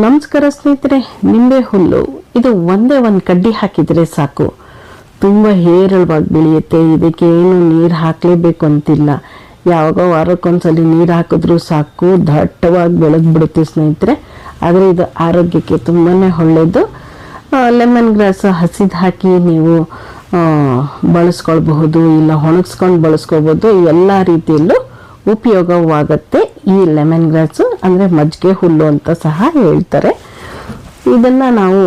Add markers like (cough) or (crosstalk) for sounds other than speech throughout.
ನಮಸ್ಕಾರ ಸ್ನೇಹಿತರೆ, ನಿಂಬೆ ಹುಲ್ಲು. ಇದು ಒಂದೇ ಒಂದು ಕಡ್ಡಿ ಹಾಕಿದರೆ ಸಾಕು. ತುಂಬ ಹೇರಳವಾಗಿ ಬೆಳೆಯುತ್ತೆ. ಇದಕ್ಕೆ ಏನು ನೀರು ಹಾಕಲೇಬೇಕು ಅಂತಿಲ್ಲ. ಯಾವಾಗ ವಾರಕ್ಕೊಂದ್ಸಲಿ ನೀರು ಹಾಕಿದ್ರೂ ಸಾಕು. ದಟ್ಟವಾಗಿ ಬೆಳೆದ್ಬಿಡುತ್ತೆ ಸ್ನೇಹಿತರೆ. ಆದರೆ ಇದು ಆರೋಗ್ಯಕ್ಕೆ ತುಂಬಾ ಒಳ್ಳೆಯದು ಲೆಮನ್ ಗ್ರಾಸ್ ಹಸಿದು ಹಾಕಿ ನೀವು ಬಳಸ್ಕೊಳ್ಬಹುದು, ಇಲ್ಲ ಒಣಗಿಸ್ಕೊಂಡು ಬಳಸ್ಕೊಬೋದು ಎಲ್ಲ ರೀತಿಯಲ್ಲೂ ಉಪಯೋಗವಾಗುತ್ತೆ ಈ ಲೆಮನ್ ಗ್ರಾಸು ಅಂದರೆ ಮಜ್ಜಿಗೆ ಹುಲ್ಲು ಅಂತ ಸಹ ಹೇಳ್ತಾರೆ. ಇದನ್ನು ನಾವು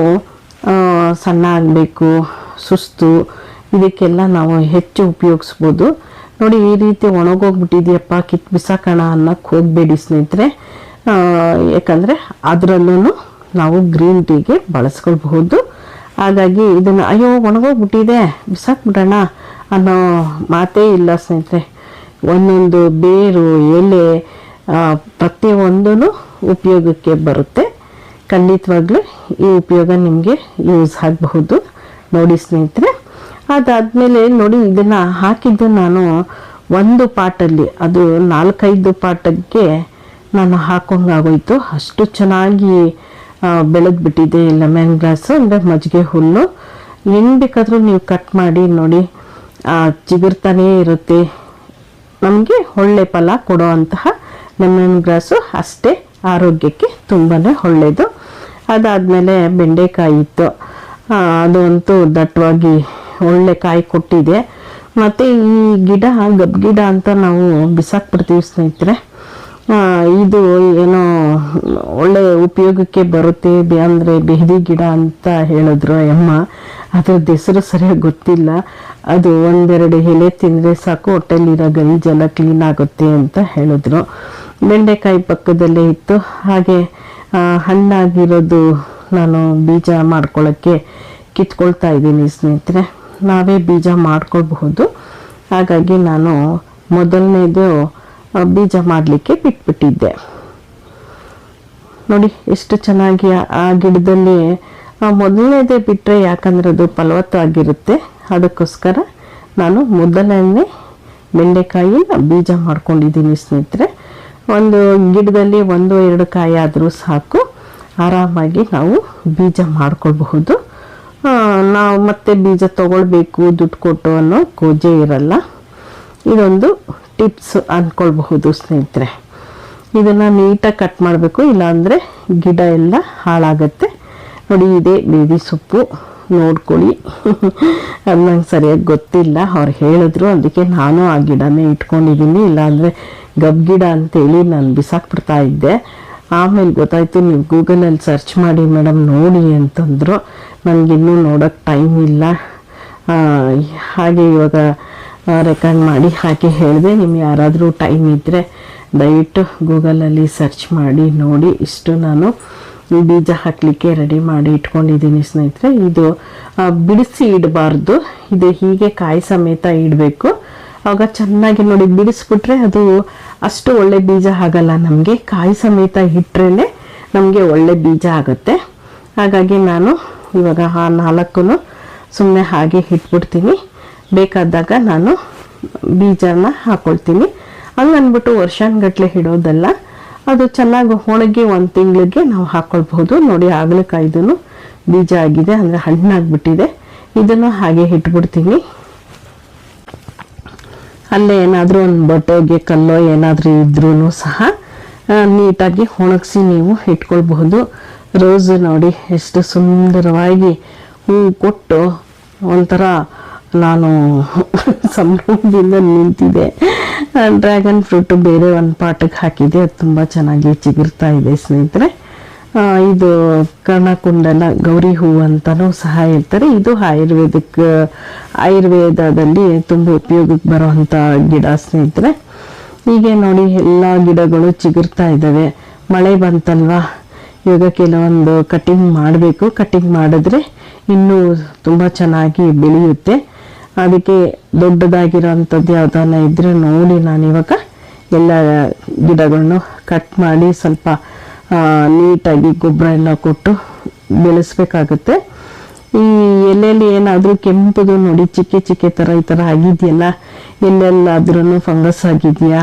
ಸಣ್ಣ ಆಗಬೇಕು ಸುಸ್ತು, ಇದಕ್ಕೆಲ್ಲ ನಾವು ಹೆಚ್ಚು ಉಪಯೋಗಿಸ್ಬೋದು. ನೋಡಿ, ಈ ರೀತಿ ಒಣಗೋಗ್ಬಿಟ್ಟಿದೆಯಪ್ಪ, ಕಿತ್ ಬಿಸಾಕೋಣ ಅನ್ನಕ್ಕೆ ಹೋಗಬೇಡಿ ಸ್ನೇಹಿತರೆ. ಯಾಕಂದರೆ ಅದರಲ್ಲೂ ನಾವು ಗ್ರೀನ್ ಟೀಗೆ ಬಳಸ್ಕೊಳ್ಬಹುದು. ಹಾಗಾಗಿ ಇದನ್ನು, ಅಯ್ಯೋ, ಒಣಗೋಗ್ಬಿಟ್ಟಿದೆ, ಬಿಸಾಕ್ಬಿಡೋಣ ಅನ್ನೋ ಮಾತೇ ಇಲ್ಲ ಸ್ನೇಹಿತರೆ. ಒಂದೊಂದು ಬೇರು, ಎಲೆ ಪ್ರತಿಯೊಂದೂ ಉಪಯೋಗಕ್ಕೆ ಬರುತ್ತೆ. ಖಂಡಿತವಾಗ್ಲೂ ಈ ಉಪಯೋಗ ನಿಮಗೆ ಯೂಸ್ ಆಗಬಹುದು. ನೋಡಿ ಸ್ನೇಹಿತರೆ, ಅದಾದಮೇಲೆ ನೋಡಿ, ಇದನ್ನು ಹಾಕಿದ್ದು ನಾನು ಒಂದು ಪಾಟಲ್ಲಿ, ಅದು ನಾಲ್ಕೈದು ಪಾಟಕ್ಕೆ ನಾನು ಹಾಕೊಂಡಾಗೋಯ್ತು ಅಷ್ಟು ಚೆನ್ನಾಗಿ ಬೆಳೆದ್ಬಿಟ್ಟಿದೆ ಲೆಮನ್ ಗ್ರಾಸು ಅಂದರೆ ಮಜ್ಜಿಗೆ ಹುಲ್ಲು. ಏನು ಬೇಕಾದರೂ ನೀವು ಕಟ್ ಮಾಡಿ ನೋಡಿ. ಚಿಗುರ್ತಾನೇ ಇರುತ್ತೆ. ನಮಗೆ ಒಳ್ಳೆ ಫಲ ಕೊಡುವಂತಹ ಲೆಮನ್ ಗ್ರಾಸು ಅಷ್ಟೇ ಆರೋಗ್ಯಕ್ಕೆ ತುಂಬಾ ಒಳ್ಳೆಯದು ಅದಾದಮೇಲೆ ಬೆಂಡೆಕಾಯಿ ಇತ್ತು. ಅದಂತೂ ದಟ್ಟವಾಗಿ ಒಳ್ಳೆ ಕಾಯಿ ಕೊಟ್ಟಿದೆ. ಮತ್ತು ಈ ಗಿಡ, ಗಬ್ ಗಿಡ ಅಂತ ನಾವು ಬಿಸಾಕ್ಬಿಡ್ತೀವಿ ಸ್ನೇಹಿತರೆ. ಇದು ಏನೋ ಒಳ್ಳೆ ಉಪಯೋಗಕ್ಕೆ ಬರುತ್ತೆ, ಅಂದರೆ ಬೆಹದಿ ಗಿಡ ಅಂತ ಹೇಳಿದ್ರು ಅಮ್ಮ ಅದ್ರದ್ದು ಹೆಸರು ಸರಿಯಾಗಿ ಗೊತ್ತಿಲ್ಲ. ಅದು ಒಂದೆರಡು ಎಲೆ ತಿಂದರೆ ಸಾಕು, ಹೊಟ್ಟೆಲಿರೋ ಗಲೀಜೆಲ್ಲ ಕ್ಲೀನ್ ಆಗುತ್ತೆ ಅಂತ ಹೇಳಿದ್ರು. ಬೆಂಡೆಕಾಯಿ ಪಕ್ಕದಲ್ಲೇ ಇತ್ತು. ಹಾಗೆ ಹಣ್ಣಾಗಿರೋದು ನಾನು ಬೀಜ ಮಾಡ್ಕೊಳ್ಳೋಕ್ಕೆ ಕಿತ್ಕೊಳ್ತಾ ಇದ್ದೀನಿ ಸ್ನೇಹಿತರೆ. ನಾವೇ ಬೀಜ ಮಾಡ್ಕೊಳ್ಬಹುದು. ಹಾಗಾಗಿ ನಾನು ಮೊದಲನೇದು ಬೀಜ ಮಾಡಲಿಕ್ಕೆ ಬಿಟ್ಬಿಟ್ಟಿದ್ದೆ. ನೋಡಿ, ಎಷ್ಟು ಚೆನ್ನಾಗಿ ಆ- ಗಿಡದಲ್ಲಿ ಮೊದಲನೇದೇ ಬಿಟ್ಟರೆ ಯಾಕಂದ್ರೆ ಅದು ಫಲವತ್ತಾಗಿರುತ್ತೆ ಅದಕ್ಕೋಸ್ಕರ ನಾನು ಮೊದಲನೇ ಬೆಂಡೆಕಾಯಿನ ಬೀಜ ಮಾಡ್ಕೊಂಡಿದ್ದೀನಿ ಸ್ನೇಹಿತರೆ. ಒಂದು ಗಿಡದಲ್ಲಿ ಒಂದು, ಎರಡು ಕಾಯಿ ಆದರೂ ಸಾಕು. ಆರಾಮಾಗಿ ನಾವು ಬೀಜ ಮಾಡ್ಕೊಳ್ಬಹುದು. ನಾವು ಮತ್ತೆ ಬೀಜ ತೊಗೊಳ್ಬೇಕು, ದುಡ್ಡು ಕೊಟ್ಟು ಅನ್ನೋ ಗೋಜೆ ಇರಲ್ಲ. ಇದೊಂದು ಟಿಪ್ಸ್ ಅಂದ್ಕೊಳ್ಬಹುದು ಸ್ನೇಹಿತರೆ. ಇದನ್ನು ನೀಟಾಗಿ ಕಟ್ ಮಾಡಬೇಕು, ಇಲ್ಲಾಂದರೆ ಗಿಡ ಎಲ್ಲ ಹಾಳಾಗತ್ತೆ. ನೋಡಿ, ಇದೇ ಬೇಬಿ ಸೊಪ್ಪು. ನೋಡ್ಕೊಳ್ಳಿ. ಅದು ನಂಗೆ ಸರಿಯಾಗಿ ಗೊತ್ತಿಲ್ಲ. ಅವ್ರು ಹೇಳಿದ್ರು, ಅದಕ್ಕೆ ನಾನು ಆ ಗಿಡನೇ ಇಟ್ಕೊಂಡಿದ್ದೀನಿ. ಇಲ್ಲಾಂದರೆ ಗಬ್ ಗಿಡ ಅಂತೇಳಿ ನಾನು ಬಿಸಾಕ್ಬಿಡ್ತಾ ಇದ್ದೆ. ಆಮೇಲೆ ಗೊತ್ತಾಯ್ತು, ನೀವು ಗೂಗಲಲ್ಲಿ ಸರ್ಚ್ ಮಾಡಿ, ಮೇಡಮ್, ನೋಡಿ ಅಂತಂದರು. ನನಗಿನ್ನೂ ನೋಡೋಕ್ಕೆ ಟೈಮ್ ಇಲ್ಲ. ಹಾಗೆ ಇವಾಗ ರೆಕಾರ್ಡ್ ಮಾಡಿ ಹಾಕಿ ಹೇಳಿದೆ. ನಿಮ್ಗೆ ಯಾರಾದರೂ ಟೈಮ್ ಇದ್ದರೆ ದಯವಿಟ್ಟು ಗೂಗಲಲ್ಲಿ ಸರ್ಚ್ ಮಾಡಿ, ನೋಡಿ. ಇಷ್ಟು ನಾನು ಬೀಜ ಹಾಕಲಿಕ್ಕೆ ರೆಡಿ ಮಾಡಿ ಇಟ್ಕೊಂಡಿದ್ದೀನಿ ಸ್ನೇಹಿತರೆ. ಇದು ಬಿಡಿಸಿ ಇಡಬಾರ್ದು. ಇದು ಹೀಗೆ ಕಾಯಿ ಸಮೇತ ಇಡಬೇಕು. ಆವಾಗ ಚೆನ್ನಾಗಿ ನೋಡಿ ಬಿಡಿಸ್ಬಿಟ್ರೆ ಅದು ಅಷ್ಟು ಒಳ್ಳೆ ಬೀಜ ಆಗಲ್ಲ ನಮಗೆ. ಕಾಯಿ ಸಮೇತ ಇಟ್ಟರೆ ನಮಗೆ ಒಳ್ಳೆ ಬೀಜ ಆಗುತ್ತೆ. ಹಾಗಾಗಿ ನಾನು ಇವಾಗ ಆ ನಾಲ್ಕು ಸುಮ್ಮನೆ ಹಾಗೆ ಇಟ್ಬಿಡ್ತೀನಿ. ಬೇಕಾದಾಗ ನಾನು ಬೀಜನ ಹಾಕೊಳ್ತೀನಿ. ಹಂಗನ್ಬಿಟ್ಟು ವರ್ಷಾನ್ಗಟ್ಲೆ ಇಡೋದಲ್ಲ. ಅದು ಚೆನ್ನಾಗಿ ಒಣಗಿ ಒಂದು ತಿಂಗಳಿಗೆ ನಾವು ಹಾಕ್ಕೊಳ್ಬಹುದು ನೋಡಿ ಆಗ್ಲಕಾಯ್ದು ಬೀಜ ಆಗಿದೆ, ಅಂದರೆ ಹಣ್ಣಾಗ್ಬಿಟ್ಟಿದೆ. ಇದನ್ನು ಹಾಗೆ ಇಟ್ಬಿಡ್ತೀನಿ. ಅಲ್ಲೇ ಏನಾದರೂ ಒಂದು ಬಟ್ಟೆಗೆ, ಕಲ್ಲೋ ಏನಾದರೂ ಇದ್ರೂ ಸಹ ನೀಟಾಗಿ ಒಣಗಿಸಿ ನೀವು ಇಟ್ಕೊಳ್ಬಹುದು. ರೋಸ್ ನೋಡಿ, ಎಷ್ಟು ಸುಂದರವಾಗಿ ಹೂ ಕೊಟ್ಟು ಒಂಥರ ನಾನು (laughs) ಸಂಭ್ರಮದಿಂದ ನಿಂತಿದೆ ಡ್ರ್ಯಾಗನ್ ಫ್ರೂಟ್ ಬೇರೆ ಒಂದು ಪಾಟಕ್ಕೆ ಹಾಕಿದೆ ಅದು ತುಂಬ ಚೆನ್ನಾಗಿ ಚಿಗುರ್ತಾ ಇದೆ ಸ್ನೇಹಿತರೆ. ಇದು ಕರ್ಣಕುಂಡಲ ಗೌರಿ ಹೂವು ಅಂತಲೂ ಸಹ ಹೇಳ್ತಾರೆ. ಇದು ಆಯುರ್ವೇದಿಕ್, ಆಯುರ್ವೇದದಲ್ಲಿ ತುಂಬ ಉಪಯೋಗಕ್ಕೆ ಬರುವಂಥ ಗಿಡ ಸ್ನೇಹಿತರೆ. ಹೀಗೆ ನೋಡಿ ಎಲ್ಲ ಗಿಡಗಳು ಚಿಗುರ್ತಾ ಇದ್ದಾವೆ. ಮಳೆ ಬಂತಲ್ವಾ? ಇವಾಗ ಕೆಲವೊಂದು ಕಟಿಂಗ್ ಮಾಡಬೇಕು. ಕಟಿಂಗ್ ಮಾಡಿದ್ರೆ ಇನ್ನೂ ತುಂಬ ಚೆನ್ನಾಗಿ ಬೆಳೆಯುತ್ತೆ. ಅದಕ್ಕೆ ದೊಡ್ಡದಾಗಿರೋವಂಥದ್ದು ಯಾವ್ದಾನ ಇದ್ದರೆ ನೋಡಿ ನಾನು ಇವಾಗ ಎಲ್ಲ ಗಿಡಗಳನ್ನು ಕಟ್ ಮಾಡಿ ಸ್ವಲ್ಪ ನೀಟಾಗಿ ಗೊಬ್ಬರ ಎಲ್ಲ ಕೊಟ್ಟು ಬೆಳೆಸ್ಬೇಕಾಗುತ್ತೆ. ಈ ಎಲೆಯಲ್ಲಿ ಏನಾದರೂ ಕೆಂಪುದು ನೋಡಿ, ಚಿಕ್ಕೆ ಚಿಕ್ಕೆ ಥರ ಈ ಥರ ಆಗಿದೆಯಲ್ಲ ಎಲ್ಲೆಲ್ಲಾದ್ರೂ ಫಂಗಸ್ ಆಗಿದೆಯಾ,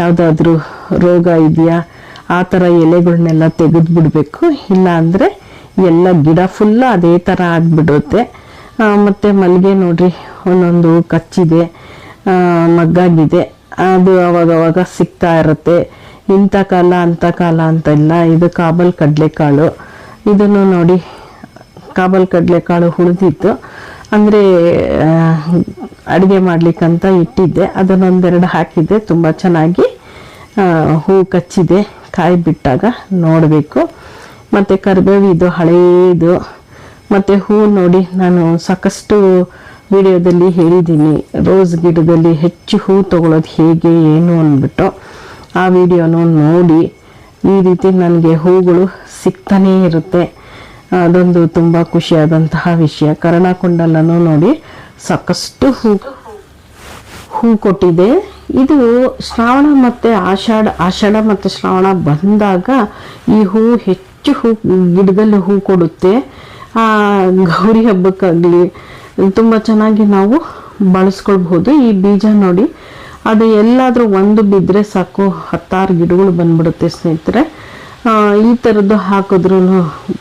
ಯಾವುದಾದ್ರೂ ರೋಗ ಇದೆಯಾ, ಆ ಥರ ಎಲೆಗಳನ್ನೆಲ್ಲ ತೆಗೆದು ಬಿಡಬೇಕು ಇಲ್ಲ ಅಂದರೆ ಎಲ್ಲ ಗಿಡ ಫುಲ್ಲು ಅದೇ ಥರ ಆಗಿಬಿಡುತ್ತೆ. ಮತ್ತು ಮಲ್ಲಿಗೆ ನೋಡ್ರಿ ಒಂದೊಂದು ಕಚ್ಚಿದೆ ಮಗ್ಗಾಗಿದೆ. ಅದು ಅವಾಗವಾಗ ಅವಾಗ ಸಿಗ್ತಾ ಇರುತ್ತೆ. ಇಂಥ ಕಾಲ, ಅಂಥ ಕಾಲ ಅಂತ ಇಲ್ಲ ಇದು ಕಾಬಲ್ ಕಡಲೆಕಾಳು. ಇದನ್ನು ನೋಡಿ ಕಾಬಲ್ ಕಡಲೆಕಾಳು ಹುಳಿದಿತ್ತು ಅಂದರೆ ಅಡುಗೆ ಮಾಡಲಿಕ್ಕಂತ ಇಟ್ಟಿದ್ದೆ. ಅದನ್ನೊಂದೆರಡು ಹಾಕಿದ್ದೆ. ತುಂಬ ಚೆನ್ನಾಗಿ ಹೂ ಕಚ್ಚಿದೆ. ಕಾಯಿ ಬಿಟ್ಟಾಗ ನೋಡಬೇಕು. ಮತ್ತು ಕರಿಬೇವು ಇದು ಹಳೇದು. ಮತ್ತು ಹೂ ನೋಡಿ ನಾನು ಸಾಕಷ್ಟು ವಿಡಿಯೋದಲ್ಲಿ ಹೇಳಿದ್ದೀನಿ. ರೋಸ್ ಗಿಡದಲ್ಲಿ ಹೆಚ್ಚು ಹೂ ತೊಗೊಳೋದು ಹೇಗೆ, ಏನು ಅಂದ್ಬಿಟ್ಟು. ಆ ವಿಡಿಯೋನು ನೋಡಿ, ಈ ರೀತಿ ನನಗೆ ಹೂಗಳು ಸಿಗ್ತಾನೇ ಇರುತ್ತೆ. ಅದೊಂದು ತುಂಬ ಖುಷಿಯಾದಂತಹ ವಿಷಯ. ಕರ್ಣಕೊಂಡಲ್ಲೂ ನೋಡಿ, ಸಾಕಷ್ಟು ಹೂ ಹೂ ಕೊಟ್ಟಿದೆ. ಇದು ಶ್ರಾವಣ ಮತ್ತು ಆಷಾಢ ಆಷಾಢ ಮತ್ತು ಶ್ರಾವಣ ಬಂದಾಗ ಈ ಹೂ ಹೆಚ್ಚು ಹೂ, ಗಿಡದಲ್ಲಿ ಹೂ ಕೊಡುತ್ತೆ. ಗೌರಿ ಹಬ್ಬಕ್ಕಾಗಲಿ ತುಂಬ ಚೆನ್ನಾಗಿ ನಾವು ಬಳಸ್ಕೊಳ್ಬಹುದು. ಈ ಬೀಜ ನೋಡಿ, ಅದು ಎಲ್ಲಾದರೂ ಒಂದು ಬಿದ್ದರೆ ಸಾಕು, ಹತ್ತಾರು ಗಿಡಗಳು ಬಂದ್ಬಿಡುತ್ತೆ ಸ್ನೇಹಿತರೆ. ಈ ಥರದ್ದು ಹಾಕಿದ್ರೂ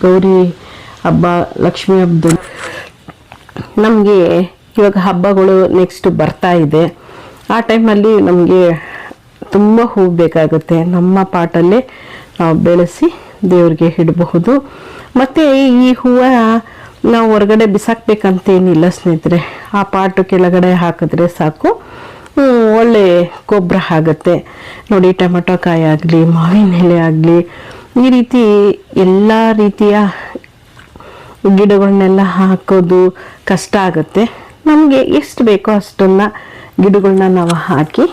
ಗೌರಿ ಹಬ್ಬ, ಲಕ್ಷ್ಮೀ ಹಬ್ಬದ ನಮಗೆ ಇವಾಗ ಹಬ್ಬಗಳು ನೆಕ್ಸ್ಟ್ ಬರ್ತಾ ಇದೆ. ಆ ಟೈಮಲ್ಲಿ ನಮಗೆ ತುಂಬ ಹೂ ಬೇಕಾಗುತ್ತೆ. ನಮ್ಮ ಪಾಟಲ್ಲೇ ನಾವು ಬೆಳೆಸಿ ದೇವ್ರಿಗೆ ಇಡಬಹುದು. ಮತ್ತು ಈ ಹೂವು ನಾವು ಹೊರಗಡೆ ಬಿಸಾಕ್ಬೇಕಂತೇನಿಲ್ಲ ಸ್ನೇಹಿತರೆ. ಆ ಪಾಟು ಕೆಳಗಡೆ ಹಾಕಿದ್ರೆ ಸಾಕು. ಒಳ್ಳೆ ಗೊಬ್ಬರ ಆಗುತ್ತೆ. ನೋಡಿ, ಟೊಮೆಟೊ ಕಾಯಿ ಆಗಲಿ, ಮಾವಿನ ಎಲೆ ಆಗಲಿ, ಈ ರೀತಿ ಎಲ್ಲ ರೀತಿಯ ಗಿಡಗಳನ್ನೆಲ್ಲ ಹಾಕೋದು ಕಷ್ಟ ಆಗುತ್ತೆ. ನಮಗೆ ಎಷ್ಟು ಬೇಕೋ ಅಷ್ಟನ್ನ ಗಿಡಗಳನ್ನ ನಾವು ಹಾಕಿ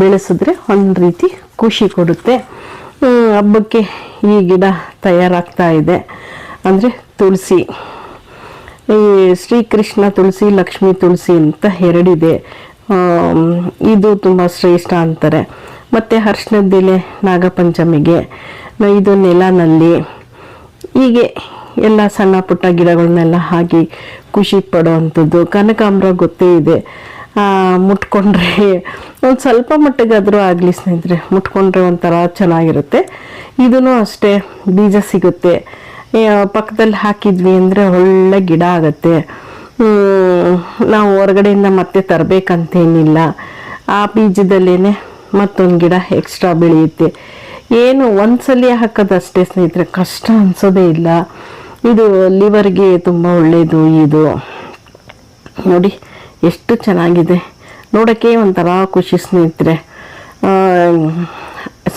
ಬೆಳೆಸಿದ್ರೆ ಒಂದು ರೀತಿ ಖುಷಿ ಕೊಡುತ್ತೆ. ಹಬ್ಬಕ್ಕೆ ಈ ಗಿಡ ತಯಾರಾಗ್ತಾ ಇದೆ. ಅಂದರೆ ತುಳಸಿ. ಈ ಶ್ರೀಕೃಷ್ಣ ತುಳಸಿ, ಲಕ್ಷ್ಮಿ ತುಳಸಿ ಅಂತ ಎರಡಿದೆ. ಇದು ತುಂಬ ಶ್ರೇಷ್ಠ ಅಂತಾರೆ. ಮತ್ತು ಅರ್ಶಿನದ್ದೆಲೆ ನಾಗಪಂಚಮಿಗೆ, ನ- ಇದು ನೆಲನಲ್ಲಿ. ಹೀಗೆ ಎಲ್ಲ ಸಣ್ಣ ಪುಟ್ಟ ಗಿಡಗಳನ್ನೆಲ್ಲ ಹಾಕಿ ಖುಷಿ ಪಡೋವಂಥದ್ದು. ಕನಕಾಂಬ್ರ ಗೊತ್ತೇ ಇದೆ. ಮುಟ್ಕೊಂಡ್ರೆ ಒಂದು ಸ್ವಲ್ಪ ಮಟ್ಟಿಗಾದರೂ ಆಗಲಿ ಸ್ನೇಹಿತರೆ, ಮುಟ್ಕೊಂಡ್ರೆ ಒಂಥರ ಚೆನ್ನಾಗಿರುತ್ತೆ. ಇದೂ ಅಷ್ಟೇ ಬೀಜ ಸಿಗುತ್ತೆ. ಪಕ್ಕದಲ್ಲಿ ಹಾಕಿದ್ವಿ ಅಂದರೆ ಒಳ್ಳೆ ಗಿಡ ಆಗುತ್ತೆ. ನಾವು ಹೊರಗಡೆಯಿಂದ ಮತ್ತೆ ತರಬೇಕಂತೇನಿಲ್ಲ. ಆ ಬೀಜದಲ್ಲೇ ಮತ್ತೊಂದು ಗಿಡ ಎಕ್ಸ್ಟ್ರಾ ಬೆಳೆಯುತ್ತೆ. ಏನು ಒಂದ್ಸಲಿ ಹಾಕೋದಷ್ಟೇ ಸ್ನೇಹಿತರೆ ಕಷ್ಟ ಅನಿಸೋದೇ ಇಲ್ಲ. ಇದು ಲಿವರ್ಗೆ ತುಂಬ ಒಳ್ಳೆಯದು ಇದು. ನೋಡಿ ಎಷ್ಟು ಚೆನ್ನಾಗಿದೆ. ನೋಡೋಕ್ಕೆ ಒಂಥರ ಖುಷಿ ಸ್ನೇಹಿತರೆ.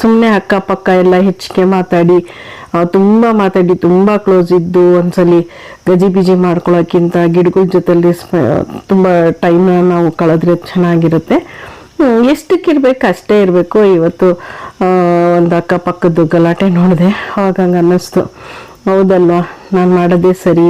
ಸುಮ್ಮನೆ ಅಕ್ಕಪಕ್ಕ ಎಲ್ಲ ಹೆಚ್ಚಿಗೆ ಮಾತಾಡಿ ತುಂಬ ಮಾತಾಡಿ, ತುಂಬ ಕ್ಲೋಸ್ ಇದ್ದು ಒಂದ್ಸಲಿ ಗಜಿ ಬಿಜಿ ಮಾಡ್ಕೊಳ್ಳೋಕ್ಕಿಂತ ಗಿಡಗಳ ಜೊತೆಲಿ ತುಂಬ ಟೈಮ್ನ ನಾವು ಕಳೆದ್ರೆ ಚೆನ್ನಾಗಿರುತ್ತೆ. ಎಷ್ಟಕ್ಕಿರ್ಬೇಕು ಅಷ್ಟೇ ಇರಬೇಕು. ಇವತ್ತು ಒಂದು ಅಕ್ಕಪಕ್ಕದ್ದು ಗಲಾಟೆ ನೋಡಿದೆ ಅವಾಗ ಹಂಗೆ ಅನ್ನಿಸ್ತು. ಹೌದಲ್ವಾ? ನಾನು ಮಾಡೋದೇ ಸರಿ.